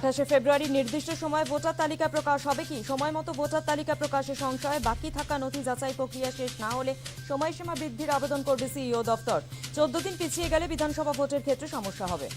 আঠাশে ফেব্রুয়ারি নির্দিষ্ট সময় ভোটার তালিকা প্রকাশ হবে কি? সময় মতো ভোটার তালিকা প্রকাশে সংশয় বাকি থাকা নথি যাচাই প্রক্রিয়া শেষ না হলে সময়সীমা বৃদ্ধির আবেদন করবে সিইও দপ্তর। চোদ্দ দিন পিছিয়ে গেলে বিধানসভা ভোটের ক্ষেত্রে সমস্যা হবে।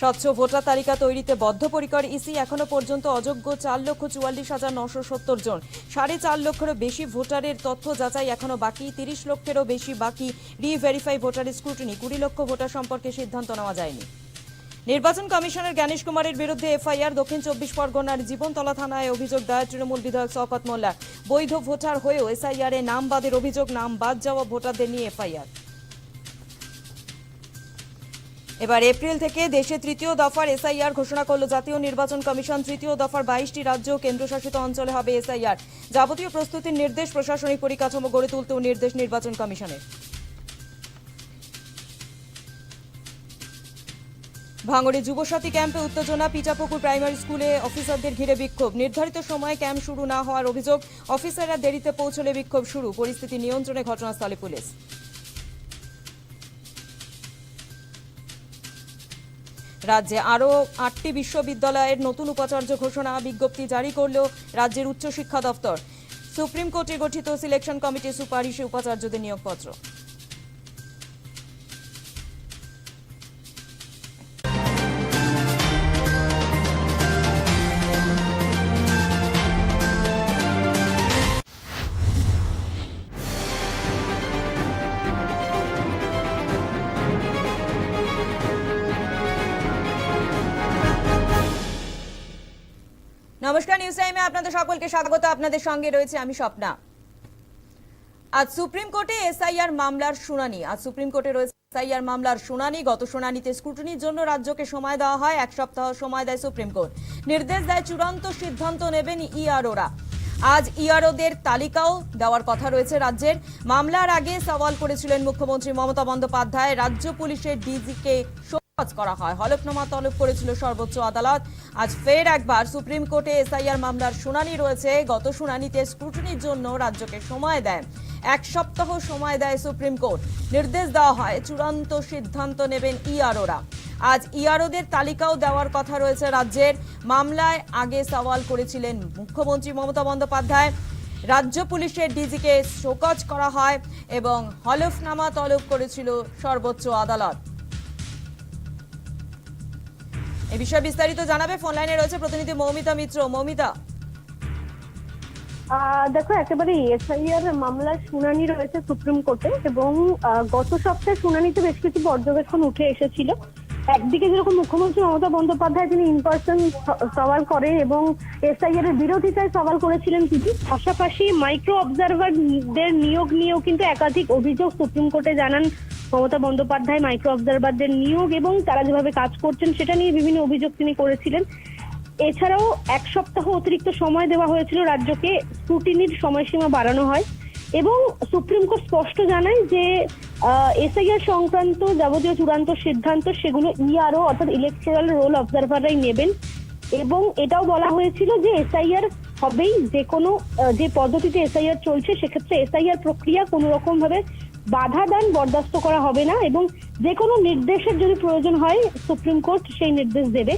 স্বচ্ছ ভোটার তালিকা তৈরিতে বদ্ধপরিকর ইসি এখনও পর্যন্ত অযোগ্য চার লক্ষ চুয়াল্লিশ হাজার নশো সত্তর জন। সাড়ে চার লক্ষেরও বেশি ভোটারের তথ্য যাচাই এখনও বাকি, তিরিশ লক্ষেরও বেশি বাকি রি ভেরিফাই ভোটারের স্ক্রুটিনি। কুড়ি লক্ষ ভোটার সম্পর্কে সিদ্ধান্ত নেওয়া যায়নি। নির্বাচন কমিশনের জ্ঞানেশ কুমারের বিরুদ্ধে এফআইআর, দক্ষিণ চব্বিশ পরগনার জীবনতলা থানায় অভিযোগ দায়ের তৃণমূল বিধায়ক শওকত মোল্লা। বৈধ ভোটার হয়েও এসআইআর এ নাম বাদের অভিযোগ, নাম বাদ যাওয়া ভোটারদের নিয়ে এফআইআর। এবার এপ্রিল থেকে দেশে তৃতীয় দফার এসআইআর ঘোষণা করল জাতীয় নির্বাচন কমিশন। তৃতীয় দফার বাইশটি রাজ্য ও কেন্দ্রশাসিত অঞ্চলে হবে এসআইআর। যাবতীয় প্রস্তুতির নির্দেশ প্রশাসনিক পরিকাঠামো গড়ে তুলতেও নির্দেশ নির্বাচন কমিশনের। ভাঙড়ে যুবসাথী ক্যাম্পে উত্তেজনা পিচাপুকুর প্রাইমারি স্কুলে অফিসারদের ঘিরে বিক্ষোভ। নির্ধারিত সময়ে ক্যাম্প শুরু না হওয়ার অভিযোগ, অফিসাররা দেরিতে পৌঁছলে বিক্ষোভ শুরু। পরিস্থিতি নিয়ন্ত্রণে ঘটনাস্থলে পুলিশ। রাজ্যে আরও আটটি বিশ্ববিদ্যালয়ের নতুন উপাচার্য ঘোষণা বিজ্ঞপ্তি জারি করল রাজ্যের উচ্চশিক্ষা দপ্তর সুপ্রিম কোর্টে গঠিত সিলেকশন কমিটির সুপারিশে উপাচার্যদের নিয়োগপত্র। নমস্কার নিউজ টাইমে আপনাদের সকলকে স্বাগত। আপনাদের সঙ্গে রয়েছে আমি স্বপ্না। আজ সুপ্রিম কোর্টে এসআইআর মামলার শুনানি। আজ সুপ্রিম কোর্টে রয়েছে এসআইআর মামলার শুনানি। গত শুনানিতে স্ক্রুটিনির জন্য রাজ্যকে সময় দেওয়া হয়, এক সপ্তাহ সময় দেয় সুপ্রিম কোর্ট। নির্দেশ দেয় চূড়ান্ত সিদ্ধান্ত নেবেন ইআরওরা। আজ ইআরওদের তালিকাও দেওয়ার কথা রয়েছে রাজ্যের। মামলার আগে সওয়াল করেছিলেন মুখ্যমন্ত্রী মমতা বন্দ্যোপাধ্যায়। রাজ্য পুলিশের ডিজিকে করা হয়। হলফনামা তলব করেছিল সর্বোচ্চ আদালত। আজ ফের একবার সুপ্রিম কোর্টে এসআইআর মামলার শুনানি রয়েছে। গত শুনানিতে স্ক্রুটিনির জন্য রাজ্যকে সময় দেয়। এক সপ্তাহ সময় দেয় সুপ্রিম কোর্ট। নির্দেশ দেওয়া হয়, চূড়ান্ত সিদ্ধান্ত নেবেন ইআরওরা। আজ ইআরওদের তালিকাও দেওয়ার কথা রয়েছে রাজ্যের। মামলায় আগে সওয়াল করেছিলেন মুখ্যমন্ত্রী মমতা বন্দ্যোপাধ্যায়। রাজ্য পুলিশের ডিজিকে শোকজ করা হয় এবং হলফনামা তলব করেছিল সর্বোচ্চ আদালত। এ বিষয়ে বিস্তারিত জানাবে ফোন লাইনে রয়েছে প্রতিনিধি মৌমিতা মিত্র। মৌমিতা। দেখো, একেবারে এসআইআর মামলার শুনানি রয়েছে সুপ্রিম কোর্টে এবং গত সপ্তাহে শুনানিতে বেশ কিছু পর্যবেক্ষণ উঠে এসেছিল। একদিকে যেরকম মুখ্যমন্ত্রী মমতা বন্দ্যোপাধ্যায় তিনি ইন পার্সন সওয়াল করেন এবং এসআইআর এর বিরোধিতায় সওয়াল করেছিলেন তিনি, পাশাপাশি মাইক্রো অবজারভারদের নিয়োগ নিয়েও কিন্তু একাধিক অভিযোগ সুপ্রিম কোর্টে জানান মমতা বন্দ্যোপাধ্যায়, মাইক্রো অবজারভারদের নিয়োগ এবং তারা যেভাবে কাজ করছেন সেটা নিয়ে বিভিন্ন অভিযোগ তিনি করেছিলেন। এছাড়াও এক সপ্তাহ অতিরিক্ত সময় দেওয়া হয়েছিল রাজ্যকে, স্ক্রুটিনির সময়সীমা বাড়ানো হয় এবং সুপ্রিম কোর্ট স্পষ্ট জানায় যে এসআইআর সংক্রান্ত যাবতীয় চূড়ান্ত সিদ্ধান্ত সেগুলো ইআরও অর্থাৎ ইলেকট্রাল রোল অবজারভাররাই নেবেন এবং এটাও বলা হয়েছিল যে এসআইআর হবেই, যে কোনো যে পদ্ধতিতে এসআইআর চলছে সেক্ষেত্রে এসআইআর প্রক্রিয়া কোনো রকম ভাবে বাধা দান, বরদাস্ত করা হবে না এবং যে কোনো নির্দেশের যদি প্রয়োজন হয়, সুপ্রিম কোর্ট সেই নির্দেশ দেবে।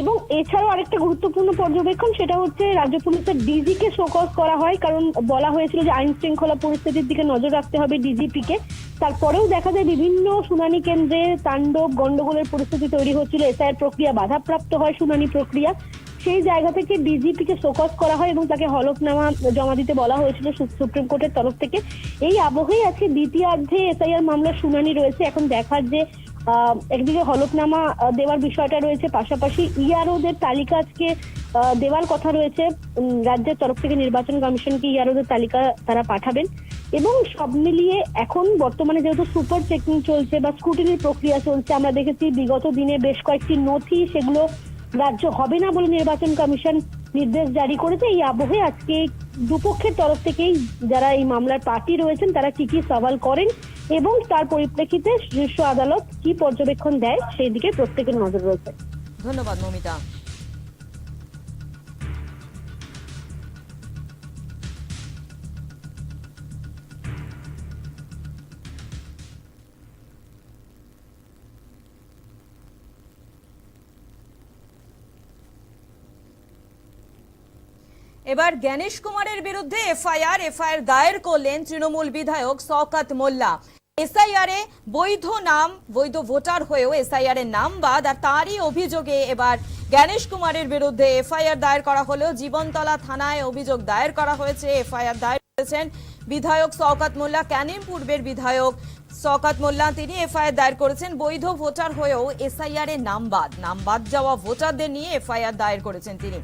এবং এছাড়াও আরেকটা গুরুত্বপূর্ণ পর্যবেক্ষণ, সেটা হচ্ছে রাজ্য পুলিশের ডিজি কে শোকজ করা হয়, কারণ বলা হয়েছিল যে আইন শৃঙ্খলা পরিস্থিতির দিকে নজর রাখতে হবে ডিজিপি কে তারপরেও দেখা যায় বিভিন্ন শুনানি কেন্দ্রে তাণ্ডব গন্ডগোলের পরিস্থিতি তৈরি হচ্ছিল, এসআইয়ের প্রক্রিয়া বাধাপ্রাপ্ত হয় শুনানি প্রক্রিয়া। সেই জায়গা থেকে ডিজিপি কে শোকজ করা হয় এবং তাকে হলফনামা জমা দিতে বলা হয়েছিল সুপ্রিম কোর্টের তরফ থেকে। এই আবহেই আছে দ্বিতীয়ার্ধে এসআইআর মামলার শুনানি রয়েছে। এখন দেখার যে একদিকে হলফনামা দেওয়ার বিষয়টা রয়েছে। পাশাপাশি ইআরওদের তালিকা আজকে দেওয়ার কথা রয়েছে। রাজ্যের তরফ থেকে নির্বাচন কমিশনকে ইআরওদের তালিকা তারা পাঠাবেন। এবং সব মিলিয়ে এখন বর্তমানে যেহেতু সুপার চেকিং চলছে বা স্ক্রুটিনির প্রক্রিয়া চলছে, আমরা দেখেছি বিগত দিনে বেশ কয়েকটি নথি সেগুলো রাজ্য হবে না বলে নির্বাচন কমিশন নির্দেশ জারি করেছে। এই আবহে আজকে দুপক্ষের তরফ থেকেই যারা এই মামলার পার্টি রয়েছেন, তারা কি কি সওয়াল করেন এবং তার পরিপ্রেক্ষিতে শীর্ষ আদালত কি পর্যবেক্ষণ দেয়, সেই দিকে প্রত্যেকের নজর রয়েছে। ধন্যবাদ মৌমিতা এবার জ্ঞানেশ কুমারের বিরুদ্ধে এফআইআর এফআইআর দায়ের করলেন তৃণমূল বিধায়ক শওকাত মোল্লা। এসআইআর বৈধ নাম, বৈধ ভোটার হয়েও এসআইআর এর নাম বাদ, আর তারই অভিযোগে এবার জ্ঞানেশ কুমারের বিরুদ্ধে এফআইআর দায়ের করা হলো। জীবনতলা থানায় অভিযোগ দায়ের করা হয়েছে, এফআইআর দায়ের করেছেন বিধায়ক শওকাত মোল্লা, ক্যানিং পূর্বের বিধায়ক শওকাত মোল্লা। তিনি এফআইআর দায়ের করেছেন, বৈধ ভোটার হয়েও এসআইআর এর নাম বাদ। নাম বাদ যাওয়া ভোটারদের নিয়ে এফআইআর দায়ের করেছেন তিনি।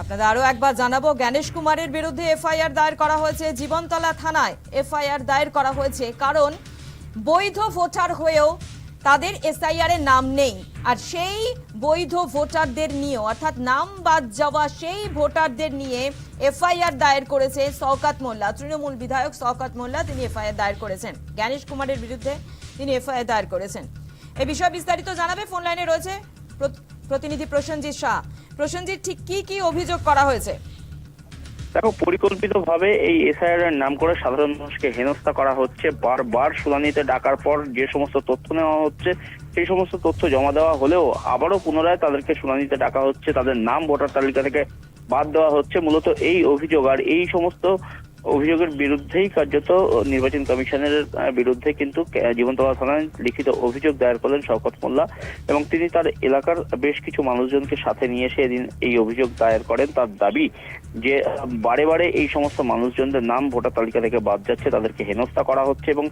আপনাদের আরও একবার জানাব, জ্ঞানেশ কুমারের বিরুদ্ধে এফআইআর দায়ের করা হয়েছে জীবনতলা থানায়। এফআইআর দায়ের করা হয়েছে কারণ বৈধ ভোটার হয়েও তাদের এসআইআর এর নাম নেই। আর সেই বৈধ ভোটারদের নিয়েও, অর্থাৎ নাম বাদ যাওয়া সেই ভোটারদের নিয়ে এফআইআর দায়ের করেছে শওকাত মোল্লা। তৃণমূল বিধায়ক শওকাত মোল্লা তিনি এফআইআর দায়ের করেছেন। জ্ঞানেশ কুমারের বিরুদ্ধে তিনি এফআইআর দায়ের করেছেন। এ বিষয়ে বিস্তারিত জানাবে, ফোন লাইনে রয়েছে প্রতিনিধি প্রসেনজিৎ শাহ। প্রসেনজিৎ, ঠিক কি কি অভিযোগ করা হয়েছে? দেখো, পরিকল্পিতভাবে এই এসআইআর এর নাম করে সাধারণ মানুষকে হেনস্থা করা হচ্ছে। বারবার শুনানিতে ডাকার পর যে সমস্ত তথ্য নেওয়া হচ্ছে, সেই সমস্ত তথ্য জমা দেওয়া হলেও আবারও পুনরায় তাদেরকে শুনানিতে ডাকা হচ্ছে। তাদের নাম, ভোটার তালিকা থেকে বাদ দেওয়া হচ্ছে। মূলত এই অভিযোগ আর এই সমস্ত অভিযোগের বিরুদ্ধেই কার্যত নির্বাচন কমিশনের বিরুদ্ধে কিন্তু জীবনতলা থানায় লিখিত অভিযোগ দায়ের করলেন শওকত মোল্লা এবং তিনি তার এলাকার বেশ কিছু মানুষজনকে সাথে নিয়ে এসে এদিন এই অভিযোগ দায়ের করেন। তার দাবি যে, বারে বারে এই সমস্ত মানুষজনদের নাম ভোটার তালিকা থেকে বাদ যাচ্ছে, তাদেরকে হেনস্থা করা হচ্ছে এবং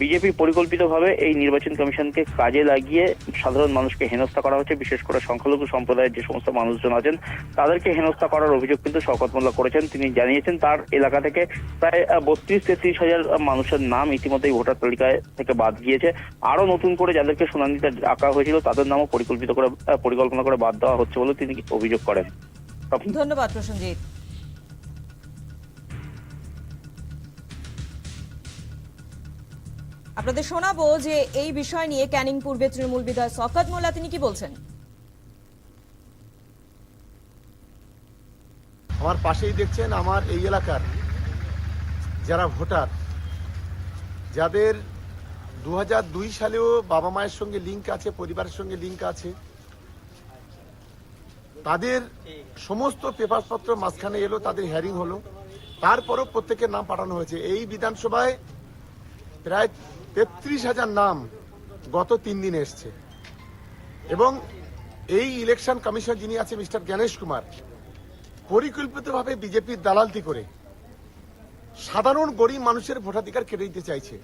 বিজেপি পরিকল্পিতভাবে এই নির্বাচন কমিশনকে কাজে লাগিয়ে সাধারণ মানুষকে হেনস্থা করা হচ্ছে। বিশেষ করে সংখ্যালঘু সম্প্রদায়ের যে সমস্ত মানুষজন আছেন, তাদেরকে হেনস্থা করার অভিযোগ কিন্তু শওকত মোল্লা করেছেন। তিনি জানিয়েছেন, তার এলাকা থেকে প্রায় বত্রিশ তেত্রিশ হাজার মানুষের নাম ইতিমধ্যেই ভোটার তালিকায় থেকে বাদ গিয়েছে। আরও নতুন করে যাদেরকে শুনানিতে ডাকা হয়েছিল তাদের নামও পরিকল্পিত করে পরিকল্পনা করে বাদ দেওয়া হচ্ছে বলে তিনি অভিযোগ করেন। ধন্যবাদ প্রসেনজিৎ। আপনাদের শোনাবো যে এই বিষয় নিয়ে ক্যানিং পূর্বে তৃণমূল বিধায়ক শওকত মোল্লা তিনি কি বলছেন? আমার পাশেই দেখছেন আমার এই এলাকার যারা ভোটার, যাদের দু হাজার দুই সালেও বাবা মায়ের সঙ্গে লিঙ্ক আছে, পরিবারের সঙ্গে লিঙ্ক আছে, তাদের সমস্ত পেপারপত্র মাঝখানে এলো, তাদের হ্যারিং হলো। তারপরও প্রত্যেকের নাম পাঠানো হয়েছে। এই বিধানসভায় প্রায় তেত্রিশ হাজার নাম গত তিন দিনে এসছে। এবং এই ইলেকশন কমিশন যিনি আছে, মিস্টার জ্ঞানেশ কুমার, পরিকল্পিতভাবে বিজেপির দালালতি করে সাধারণ গরিব মানুষের ভোটাধিকার কেড়ে দিতে চাইছে।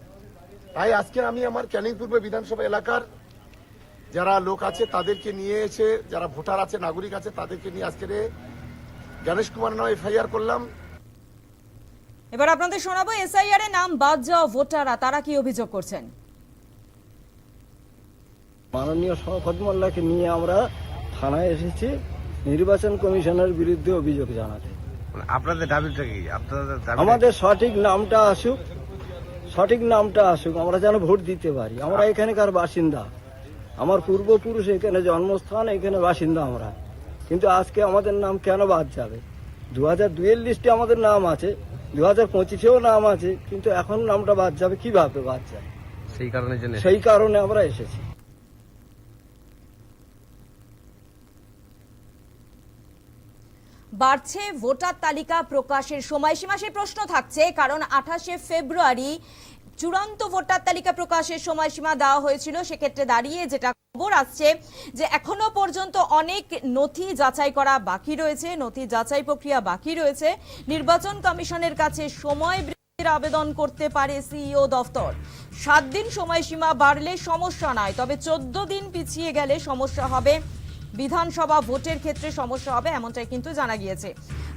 তাই আজকে আমি আমার ক্যানিং পূর্ব বিধানসভা এলাকার যারা লোক আছে তাদেরকে নিয়ে এসে যারা ভোটার আছে নাগরিক আছে তাদেরকে নিয়ে আজকে গণেশ কুমার নামে এফআইআর করলাম। এবার আপনাদের শোনাবো এসআইআর এর নাম বাদ যাওয়া ভোটাররা তারা কি অভিযোগ করছেন? মাননীয় শওকত মোল্লাকে নিয়ে আমরা থানায় এসেছি। নির্বাচন কমিশনের বিরুদ্ধে অভিযোগ জানাতে। আপনাদের দাবিটা কি? আপনাদের আমাদের সঠিক নামটা আসুক সঠিক নামটা আসুক আমরা যেন ভোট দিতে পারি। আমরা এখানকার বাসিন্দা। আমার পূর্বপুরুষ এখানে জন্মস্থান এখানে বাসিন্দা আমরা। কিন্তু আজকে আমাদের নাম কেন বাদ যাবে? দু হাজার দুয়ের লিস্টে আমাদের নাম আছে দু হাজার পঁচিশেও নাম আছে কিন্তু এখন নামটা বাদ যাবে কীভাবে বাদ যাবে? সেই জন্য সেই কারণে আমরা এসেছি। বাড়ছে ভোটার তালিকা প্রকাশের সময়সীমা। সেই প্রশ্ন থাকছে, কারণ আঠাশে ফেব্রুয়ারি চূড়ান্ত ভোটার তালিকা প্রকাশের সময়সীমা দেওয়া হয়েছিল। সেক্ষেত্রে দাঁড়িয়ে যেটা খবর আসছে যে এখনও পর্যন্ত অনেক নথি যাচাই করা বাকি রয়েছে, নথি যাচাই প্রক্রিয়া বাকি রয়েছে। নির্বাচন কমিশনের কাছে সময় বৃদ্ধির আবেদন করতে পারে সিইও দফতর। সাত দিন সময়সীমা বাড়লে সমস্যা নয়, তবে চোদ্দ দিন পিছিয়ে গেলে সমস্যা হবে। বিধানসভা ভোটের ক্ষেত্রে সমস্যা হবে, এমনটাই কিন্তু জানা গিয়েছে।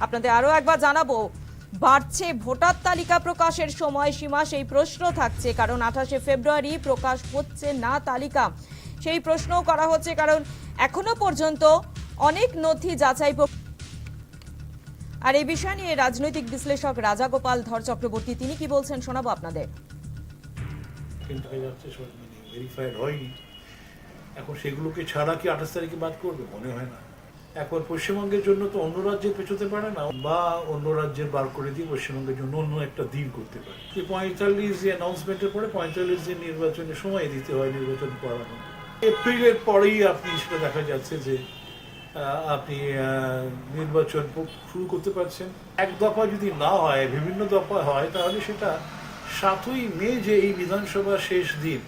আপনাদের আরও একবার জানাব, বাড়ছে ভোটার তালিকা প্রকাশের সময়সীমা, সেই প্রশ্ন থাকছে, কারণ আঠাশে ফেব্রুয়ারি প্রকাশ হচ্ছে না তালিকা। সেই প্রশ্নও করা হচ্ছে, কারণ এখনও পর্যন্ত অনেক নথি যাচাই আর এই বিষয় নিয়ে রাজনৈতিক বিশ্লেষক রাজা গোপাল ধর চক্রবর্তী, তিনি কি বলছেন শোনাবো আপনাদের। এখন সেগুলোকে ছাড়া কি আঠাশ তারিখে বাদ করবে? মনে হয় না। এখন পশ্চিমবঙ্গের জন্য তো অন্য রাজ্যে পেছোতে পারে না, বা অন্য রাজ্যের বার করে দিয়ে পশ্চিমবঙ্গের জন্য অন্য একটা দিন করতে পারে। এই পঁয়তাল্লিশ যে অ্যানাউন্সমেন্টের পরে পঁয়তাল্লিশ দিন নির্বাচনের সময় দিতে হয় নির্বাচন করানো এপ্রিলের পরেই আপনি সেটা দেখা যাচ্ছে যে আপনি নির্বাচন শুরু করতে পারছেন। এক দফা যদি না হয়, বিভিন্ন দফা হয়, তাহলে সেটা সাতই মে যে এই বিধানসভা শেষ দিন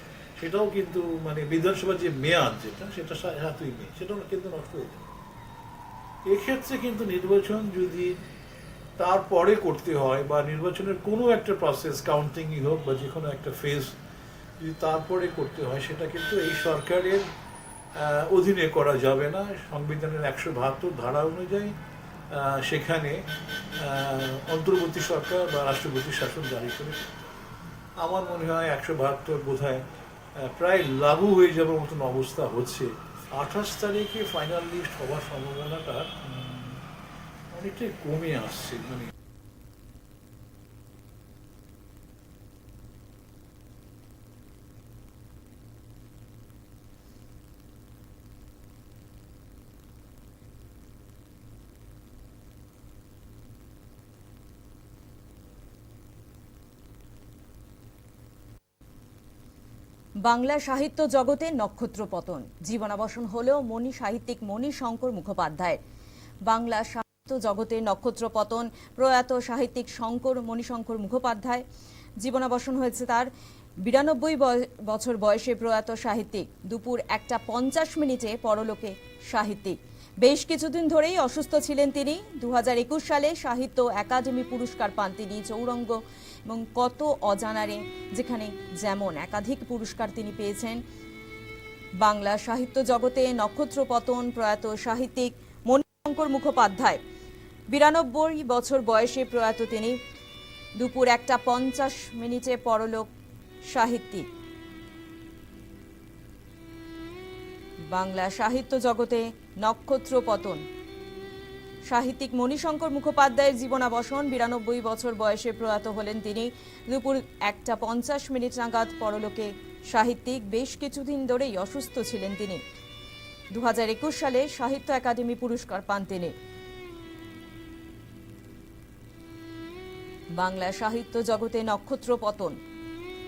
সেটাও কিন্তু মানে বিধানসভার যে মেয়াদ যেটা, সেটা সাতই মে সেটাও কিন্তু নষ্ট হয়ে যাবে এক্ষেত্রে কিন্তু নির্বাচন যদি তারপরে করতে হয় বা নির্বাচনের কোনো একটা প্রসেস কাউন্টিংই হোক বা যে কোনো একটা ফেজ যদি তারপরে করতে হয়, সেটা কিন্তু এই সরকারের অধীনে করা যাবে না। সংবিধানের একশো বাহাত্তর ধারা অনুযায়ী সেখানে অন্তর্বর্তী সরকার বা রাষ্ট্রপতি শাসন জারি করে। আমার মনে হয় একশো বাহাত্তর বোধ প্রায় লাগু হয়ে যাওয়ার মতন অবস্থা হচ্ছে। আঠাশ তারিখে ফাইনাল লিস্ট হওয়ার সম্ভাবনাটা অনেকটাই কমে আসছে মানে বাংলা সাহিত্য জগতে নক্ষত্র পতন। জীবনাবসন হলেও মণি সাহিত্যিক মণি শঙ্কর মুখোপাধ্যায়। বাংলা সাহিত্য জগতে নক্ষত্র পতন, প্রয়াত সাহিত্যিক শঙ্কর মণিশঙ্কর মুখোপাধ্যায়। জীবনাবসন হয়েছে তার বিরানব্বই বছর বয়সে প্রয়াত সাহিত্যিক। দুপুর একটা পঞ্চাশ মিনিটে পরলোকে সাহিত্যিক। বেশ কিছুদিন ধরেই অসুস্থ ছিলেন তিনি। দু হাজার একুশ সালে সাহিত্য একাডেমি পুরস্কার পান তিনি চৌরঙ্গ এবং কত অজানারে যেখানে যেমন একাধিক পুরস্কার তিনি পেয়েছেন। বাংলা সাহিত্য জগতে নক্ষত্র পতন প্রয়াত সাহিত্যিক মণিশঙ্কর মুখোপাধ্যায়। বিরানব্বই বছর বয়সে প্রয়াত তিনি। দুপুর একটা পঞ্চাশ মিনিটে পরলোক সাহিত্যিক। বাংলা সাহিত্য জগতে নক্ষত্র পতন। সাহিত্যিক মণিশঙ্কর মুখোপাধ্যায়ের জীবনাবসন, বিরানব্বই বছর বয়সে প্রয়াত হলেন তিনি। দুপুর একটা পঞ্চাশ মিনিট নাগাদ পরলোকে সাহিত্যিক বেশ কিছুদিন ধরেই অসুস্থ ছিলেন তিনি। দু হাজার একুশ সালে সাহিত্য একাডেমি পুরস্কার পান তিনি। বাংলা সাহিত্য জগতে নক্ষত্র পতন।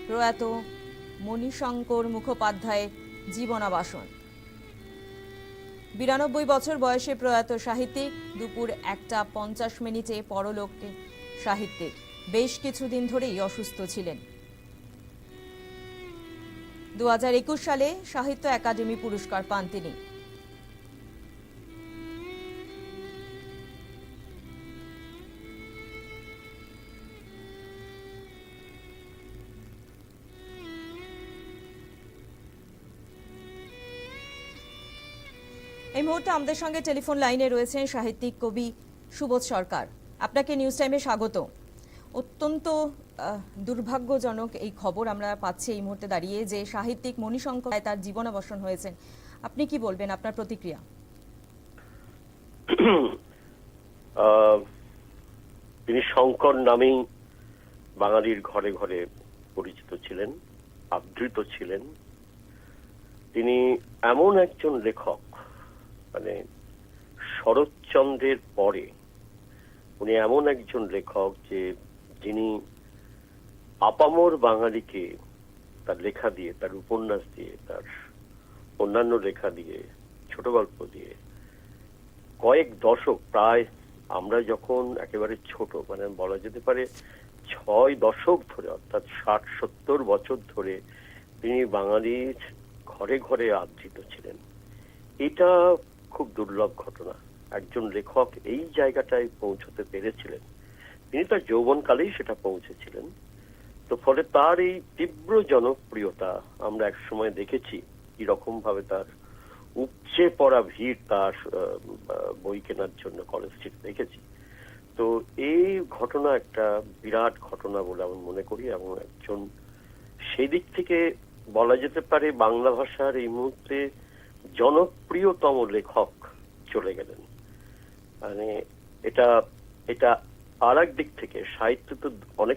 প্রয়াত মণিশঙ্কর মুখোপাধ্যায়ের জীবনাবাসন। বিরানব্বই বছর বয়সে প্রয়াত সাহিত্যিক দুপুর একটা পঞ্চাশ মিনিটে পরলোকে সাহিত্যিক বেশ কিছুদিন ধরেই অসুস্থ ছিলেন। দু হাজার একুশ সালে সাহিত্য একাডেমি পুরস্কার পান তিনি। এই মুহূর্তে আমাদের সঙ্গে টেলিফোন লাইনে রয়েছেন সাহিত্যিক কবি সুবোধ সরকার। আপনাকে নিউজ টাইমে স্বাগত। অত্যন্ত দুর্ভাগ্যজনক এই খবর আমরা পাচ্ছি এই মুহূর্তে দাঁড়িয়ে যে সাহিত্যিক মণিশঙ্কর তার জীবনাবসন হয়েছেন। আপনি কি বলবেন আপনার প্রতিক্রিয়া? তিনি শঙ্কর নামেই বাঙালির ঘরে ঘরে পরিচিত ছিলেন আদৃত ছিলেন। তিনি এমন একজন লেখক মানে শরৎচন্দ্রের পরে উনি এমন একজন লেখক যে যিনি আপামর বাঙালিকে তার লেখা দিয়ে, তার উপন্যাস দিয়ে, তার অন্যান্য লেখা দিয়ে, ছোট গল্প দিয়ে কয়েক দশক প্রায় আমরা যখন একেবারে ছোট মানে বলা যেতে পারে ছয় দশক ধরে, অর্থাৎ ষাট সত্তর বছর ধরে তিনি বাঙালির ঘরে ঘরে আদৃত ছিলেন। এটা খুব দুর্লভ ঘটনা। একজন লেখক এই জায়গাটায় পৌঁছতে পেরেছিলেন। তিনি তার যৌবনকালেই সেটা পৌঁছেছিলেন। তো ফলে তার এই তীব্র জনপ্রিয়তা আমরা এক সময় দেখেছি কীরকম ভাবে তার উপচে পড়া ভিড় তার বই কেনার জন্য কলেজ স্ট্রিট দেখেছি। তো এই ঘটনা একটা বিরাট ঘটনা বলে আমি মনে করি এবং একজন সেই দিক থেকে বলা যেতে পারে বাংলা ভাষার এই মুহূর্তে জনপ্রিয়তম লেখক চলে গেলেন। মানে এটা এটা আর এক দিক থেকে সাহিত্য তো অনেক